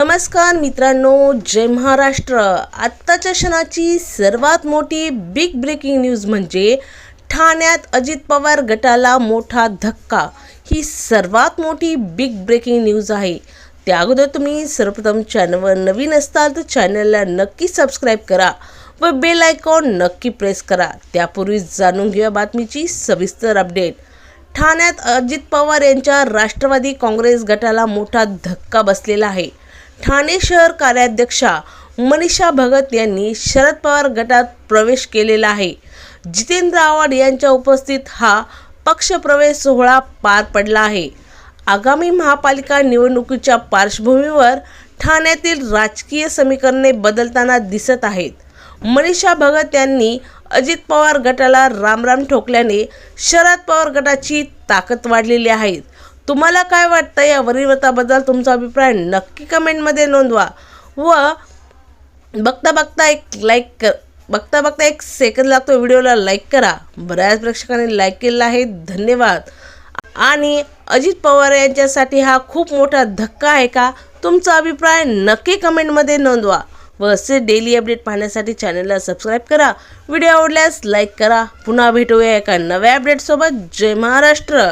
नमस्कार मित्रांनो जय महाराष्ट्र. आत्ताच्या क्षणाची सर्वात मोठी बिग ब्रेकिंग न्यूज म्हणजे ठाण्यात अजित पवार गटाला मोठा धक्का. ही सर्वात मोठी बिग ब्रेकिंग न्यूज आहे. त्या अगोदर तुम्ही सर्वप्रथम चॅनलवर नवीन असताल तर चॅनलला नक्की सबस्क्राईब करा व बेल आयकॉन नक्की प्रेस करा. त्यापूर्वी जाणून घेऊया बातमीची सविस्तर अपडेट ठाण्यात अजित पवार यांच्या राष्ट्रवादी काँग्रेस गटाला मोठा धक्का बसलेला आहे. ठाणे शहर कार्याध्यक्षा मनीषा भगत यांनी शरद पवार गटात प्रवेश केलेला आहे. जितेंद्र आव्हाड यांच्या उपस्थित हा पक्षप्रवेश सोहळा पार पडला आहे. आगामी महापालिका निवडणुकीच्या पार्श्वभूमीवर ठाण्यातील राजकीय समीकरणे बदलताना दिसत आहेत. मनीषा भगत यांनी अजित पवार गटाला रामराम ठोकल्याने शरद पवार गटाची ताकद वाढलेली आहे. तुम्हाला काय वाटतं या वरिवताबद्दल तुमचा अभिप्राय नक्की कमेंटमध्ये नोंदवा व बघता बघता एक लाईक कर बघता बघता एक सेकंद लागतो व्हिडिओला लाईक करा. बऱ्याच प्रेक्षकांनी लाईक केलेला आहे. धन्यवाद. आणि अजित पवार यांच्यासाठी हा खूप मोठा धक्का आहे का? तुमचा अभिप्राय नक्की कमेंटमध्ये नोंदवा व असे डेली अपडेट पाहण्यासाठी चॅनलला सबस्क्राईब करा. व्हिडिओ आवडल्यास लाईक करा. पुन्हा भेटूया एका नव्या अपडेटसोबत जय महाराष्ट्र.